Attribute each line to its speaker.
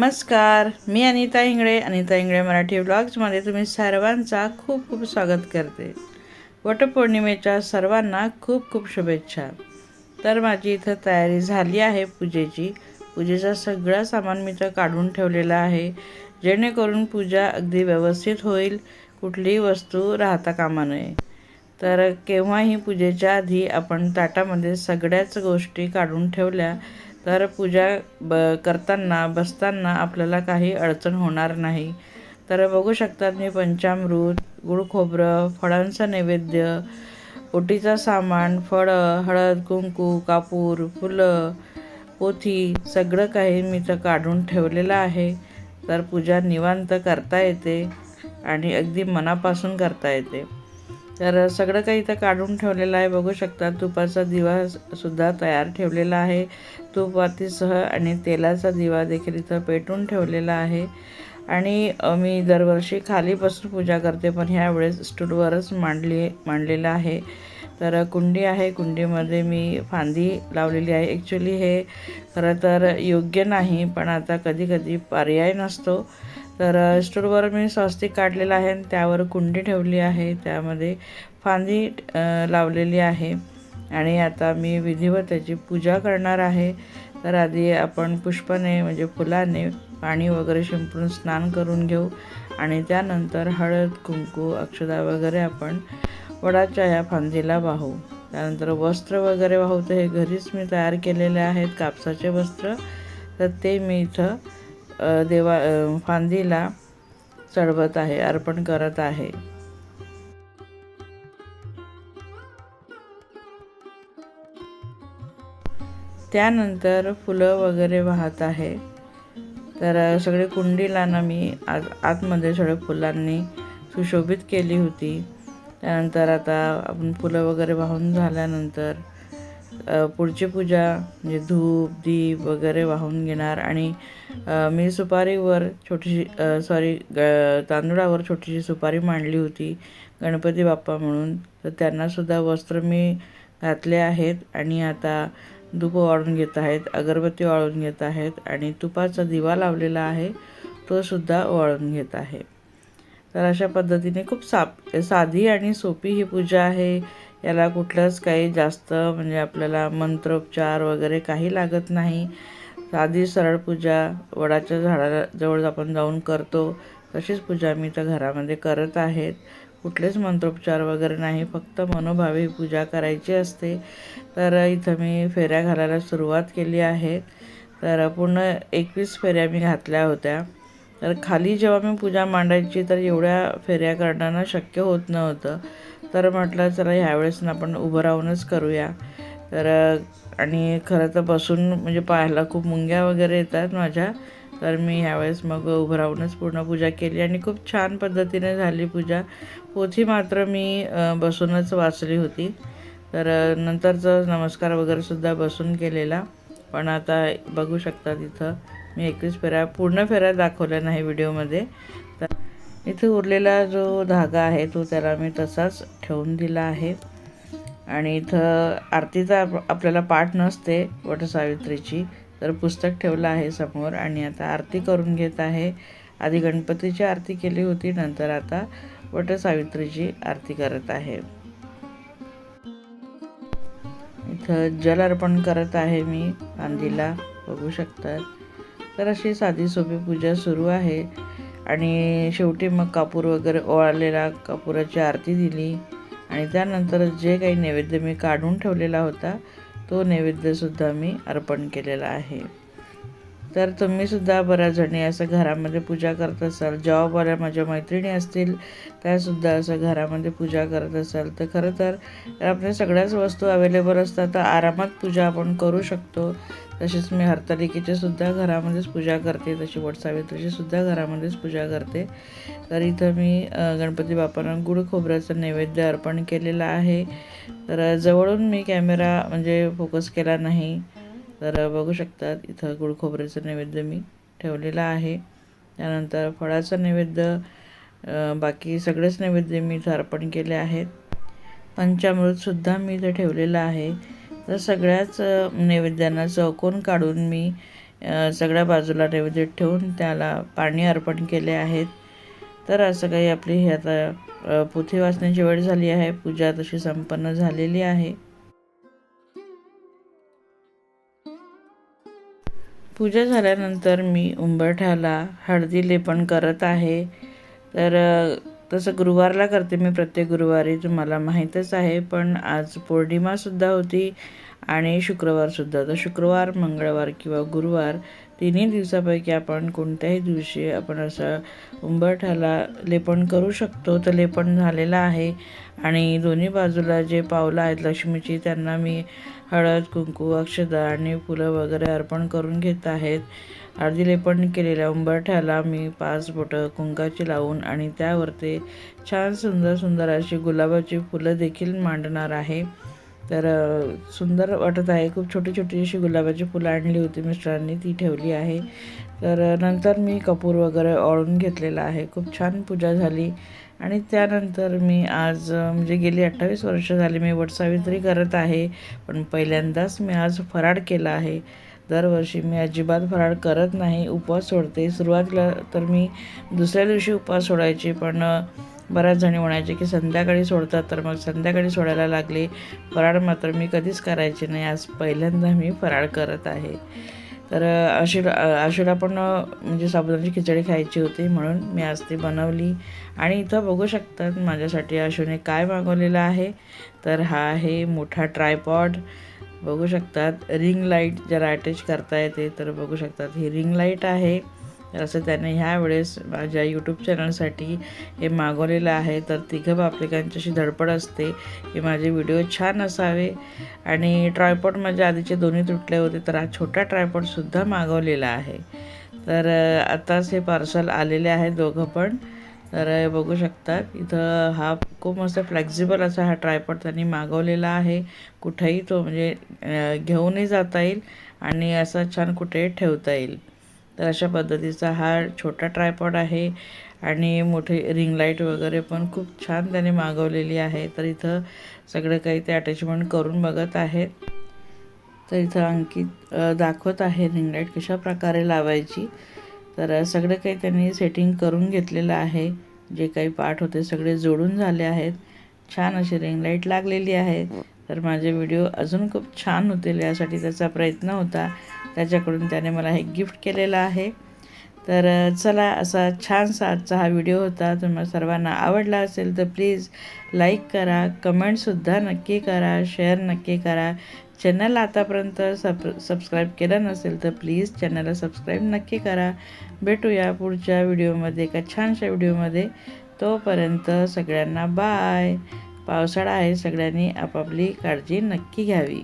Speaker 1: नमस्कार मी अनिता इंगळे. अनिता इंगळे मराठी ब्लॉग्समध्ये तुम्ही सर्वांचा खूप खूप स्वागत करते. वटपौर्णिमेच्या सर्वांना खूप खूप शुभेच्छा. तर माझी इथं तयारी झाली आहे पूजेची. पूजेचं सगळं सामान मी तर काढून ठेवलेलं आहे. जेणेकरून पूजा अगदी व्यवस्थित होईल कुठलीही वस्तू राहता कामा नये. तर केव्हाही पूजेच्या आधी आपण ताटामध्ये सगळ्याच गोष्टी काढून ठेवल्या तर पूजा ब करताना बसताना आपल्याला काही अडचण होणार नाही. तर बघू शकतात मी पंचामृत गुळ खोबरं फळांचं नैवेद्य ओटीचं सामान फळं हळद कुंकू कापूर फुलं पोथी सगळं काही मी तर काढून ठेवलेलं आहे. तर पूजा निवांत करता येते आणि अगदी मनापासून करता येते. तर सगळं काही इथं काढून ठेवलेलं आहे. बघू शकता तुपाचा दिवा सुद्धा तयार ठेवलेला आहे. तुपातीसह आणि तेलाचा दिवा देखील इथं पेटून ठेवलेला आहे. आणि मी दरवर्षी खालीपासून पूजा करते पण ह्यावेळेस स्टूलवरच मांडली मांडलेलं आहे. तर कुंडी आहे. कुंडीमध्ये मी फांदी लावलेली आहे. ॲक्च्युली हे खरं तर योग्य नाही पण आता कधी कधी पर्याय नसतो. तर स्टोरवर मी स्वस्तिक काढलेलं आहे आणि त्यावर कुंडी ठेवली आहे. त्यामध्ये फांदी लावलेली आहे. आणि आता मी विधिवत त्याची पूजा करणार आहे. तर आधी आपण पुष्पाने म्हणजे फुलाने पाणी वगैरे शिंपडून स्नान करून घेऊ. आणि त्यानंतर हळद कुंकू अक्षदा वगैरे आपण वडाच्या या फांदीला वाहू. त्यानंतर वस्त्र वगैरे वाहू. तर हे घरीच मी तयार केलेले आहेत कापसाचे वस्त्र. तर ते मी इथं देवा फांदीला चढवत आहे अर्पण करत आहे. त्यानंतर फुलं वगैरे वाहत आहे. तर सगळे कुंडीला ना मी आत आतमध्ये सगळ्या फुलांनी सुशोभित केली होती. त्यानंतर आता आपण फुलं वगैरे वाहून झाल्यानंतर पुढची पूजा म्हणजे धूप दीप वगैरे वाहून घेणार आणि मी सुपारीवर छोटीशी सॉरी ग तांदुळावर छोटीशी सुपारी मांडली होती गणपती बाप्पा म्हणून. तर त्यांनासुद्धा वस्त्र मी घातले आहेत आणि आता धूप वाळून घेत आहेत अगरबत्ती वाळून घेत आहेत आणि तुपाचा दिवा लावलेला आहे तो सुद्धा वाळून घेत आहे. तर अशा पद्धतीने खूप साप साधी आणि सोपी ही पूजा आहे. याला कुठलंच काही जास्त म्हणजे आपल्याला मंत्रोपचार वगैरे काही लागत नाही. साधी सरळ पूजा वडाच्या झाडाला जवळ आपण जाऊन करतो. तशीच पूजा मी तर घरामध्ये करत आहेत. कुठलेच मंत्रोपचार वगैरे नाही फक्त मनोभावे पूजा करायची असते. तर इथं मी फेऱ्या घालायला सुरुवात केली आहे तर पूर्ण एकवीस फेऱ्या मी घातल्या होत्या. तर खाली जेव्हा मी पूजा मांडायची तर एवढ्या फेऱ्या करणं शक्य होत नव्हतं. तर म्हटलं चला ह्यावेळेस ना आपण उभं राहूनच करूया. तर आणि खरं तर बसून म्हणजे पाहायला खूप मुंग्या वगैरे येतात माझ्या. तर मी ह्यावेळेस मग उभं राहूनच पूर्ण पूजा केली आणि खूप छान पद्धतीने झाली पूजा. पोथी मात्र मी बसूनच वाचली होती. तर नंतरचं नमस्कार वगैरे सुद्धा बसून केलेला. पण आता बघू शकता तिथं. मी एकवीस फेऱ्या पूर्ण फेऱ्या दाखवल्या नाही व्हिडिओमध्ये. इथे उरलेला जो धागा आहे तो त्याला मी तसाच ठेवून दिला आहे. आणि इथं आरतीचा आपल्याला पाठ नसते वटसावित्रीची तर पुस्तक ठेवलं आहे समोर. आणि आता आरती करून घेत आहे. आधी गणपतीची आरती केली होती नंतर आता वटसावित्रीची आरती करत आहे. इथं जल अर्पण करत आहे मी आंधीला बघू शकतात. तर अशी साधी सोपी पूजा सुरू आहे. आणि शेवटी मग कापूर वगैरे ओवाळलेला कापुराची आरती दिली. आणि त्यानंतर जे काही नैवेद्य मी काढून ठेवलेला होता तो नैवेद्यसुद्धा मी अर्पण केलेला आहे. तर तुम्हीसुद्धा बऱ्याच जणी असं घरामध्ये पूजा करत असाल जॉबवाल्या माझ्या मैत्रिणी असतील त्यासुद्धा असं घरामध्ये पूजा करत असाल. तर खरं तर आपल्या सगळ्याच वस्तू अवेलेबल असतात तर आरामात पूजा आपण करू शकतो. तसेच मी हरतालिकेची सुद्धा घरामध्येच पूजा करते तशी वटसावित्रीची सुद्धा घरामध्येच पूजा करते. तर इथं मी गणपती बाप्पांना गुड खोबऱ्याचं नैवेद्य अर्पण केलेलं आहे. तर जवळून मी कॅमेरा म्हणजे फोकस केला नाही. तर बघू शकतात इथं गुळ खोबऱ्याचं नैवेद्य मी ठेवलेला आहे. त्यानंतर फळाचं नैवेद्य बाकी सगळेच नैवेद्य मी इथं अर्पण केले आहेत. पंचामृतसुद्धा मी इथं ठेवलेलं आहे. तर सगळ्याच नैवेद्यांना चौकोन काढून मी सगळ्या बाजूला नैवेद्य ठेवून त्याला पाणी अर्पण केले आहेत. तर असं काही आपली ही आता पोथी वाचण्याची वेळ झाली आहे. पूजा तशी संपन्न झालेली आहे. पूजा झाल्यानंतर मी उंबरठ्याला हळदी लेपन करत आहे. तर तसं गुरुवारला करते मी प्रत्येक गुरुवारी तुम्हाला माहीतच आहे. पण आज पौर्णिमासुद्धा होती आणि शुक्रवारसुद्धा तर शुक्रवार मंगळवार किंवा गुरुवार तिन्ही दिवसापैकी आपण कोणत्याही दिवशी आपण असं उंबरठ्याला लेपन करू शकतो. तर लेपन झालेलं आहे आणि दोन्ही बाजूला जे पावलं आहेत लक्ष्मीची त्यांना मी हळद कुंकू अक्षदा आणि फुलं वगैरे अर्पण करून घेत आहेत. हळदी लेपण केलेल्या उंबरठ्याला मी पाच बोटं कुंकाची लावून आणि त्यावरती छान सुंदर सुंदर अशी गुलाबाची फुलं देखील मांडणार आहे. तर सुंदर वाटत आहे. खूप छोटी छोटी अशी गुलाबाची फुलं आणली होती मिस्टरांनी. ती ठेवली आहे. तर नंतर मी कपूर वगैरे ओळून घेतलेला आहे. खूप छान पूजा झाली. आणि त्यानंतर मी आज म्हणजे गेली अठ्ठावीस वर्ष झाली मी वटसावित्री करत आहे. पण पहिल्यांदाच मी आज फराळ केला आहे. दरवर्षी मी अजिबात फराळ करत नाही उपवास सोडते. सुरुवातीला तर मी दुसऱ्या दिवशी उपवास सोडायचे पण बऱ्याच जणी म्हणायचे की संध्याकाळी सोडतात तर मग संध्याकाळी सोडायला लागले. फराळ मात्र मी कधीच करायचे नाही. आज पहिल्यांदा मी फराळ करत आहे. तर आशुरा आशुरा पण म्हणजे साबुदाण्याची खिचडी खायची होती म्हणून मी आज ती बनवली. आणि इथं बघू शकतात माझ्यासाठी आशूने काय मागवलेलं आहे. तर हा आहे मोठा ट्रायपॉड. बघू शकतात. रिंग लाइट जरा अटॅच करता येते तर बघू शकतात. ही रिंग लाइट आहे. तर असं त्याने ह्या वेळेस माझ्या यूट्यूब चॅनलसाठी हे मागवलेलं आहे. तर तिघं बापलिकांच्याशी धडपड असते की माझे व्हिडिओ छान असावे. आणि ट्रायपॉड माझ्या आधीचे दोन्ही तुटले होते तर हा छोटा ट्रायपॉडसुद्धा मागवलेला आहे. तर आताच हे पार्सल आलेले आहे दोघं पण. तर बघू शकतात. इथं हा खूप मस्त फ्लेक्झिबल असा हा ट्रायपॉड त्यांनी मागवलेला आहे. कुठेही तो म्हणजे घेऊनही जाता येईल आणि असा छान कुठेही ठेवता येईल. तर अशा पद्धतीचा हा छोटा ट्रायपॉड आहे आणि मोठे रिंग लाइट वगैरे पण खूप छान त्याने मागवलेली आहे. तर इथं सगळं काही ते अटॅचमेंट करून बघत आहेत. तर इथं अंकित दाखवत आहे रिंग लाइट कशा प्रकारे लावायची. तर सगळं काही त्यांनी सेटिंग करून घेतलेलं आहे. जे काही पार्ट होते सगळे जोडून झाले आहेत. छान अशी रिंग लाइट लागलेली आहे. तर माझे व्हिडिओ अजून खूप छान होतील यासाठी त्याचा प्रयत्न होता. त्याच्याकडून त्याने मला हे गिफ्ट केलेलं आहे. तर चला असा छानसा आजचा हा व्हिडिओ होता. तुम्हाला सर्वांना आवडला असेल तर प्लीज लाईक करा कमेंटसुद्धा नक्की करा शेअर नक्की करा. चॅनल आतापर्यंत सब सबस्क्राईब केलं नसेल तर प्लीज चॅनलला सबस्क्राईब नक्की करा. भेटूया पुढच्या व्हिडिओमध्ये एका छानशा व्हिडिओमध्ये. तोपर्यंत सगळ्यांना बाय. पावसाळा आहे सगळ्यांनी आपापली काळजी नक्की घ्यावी.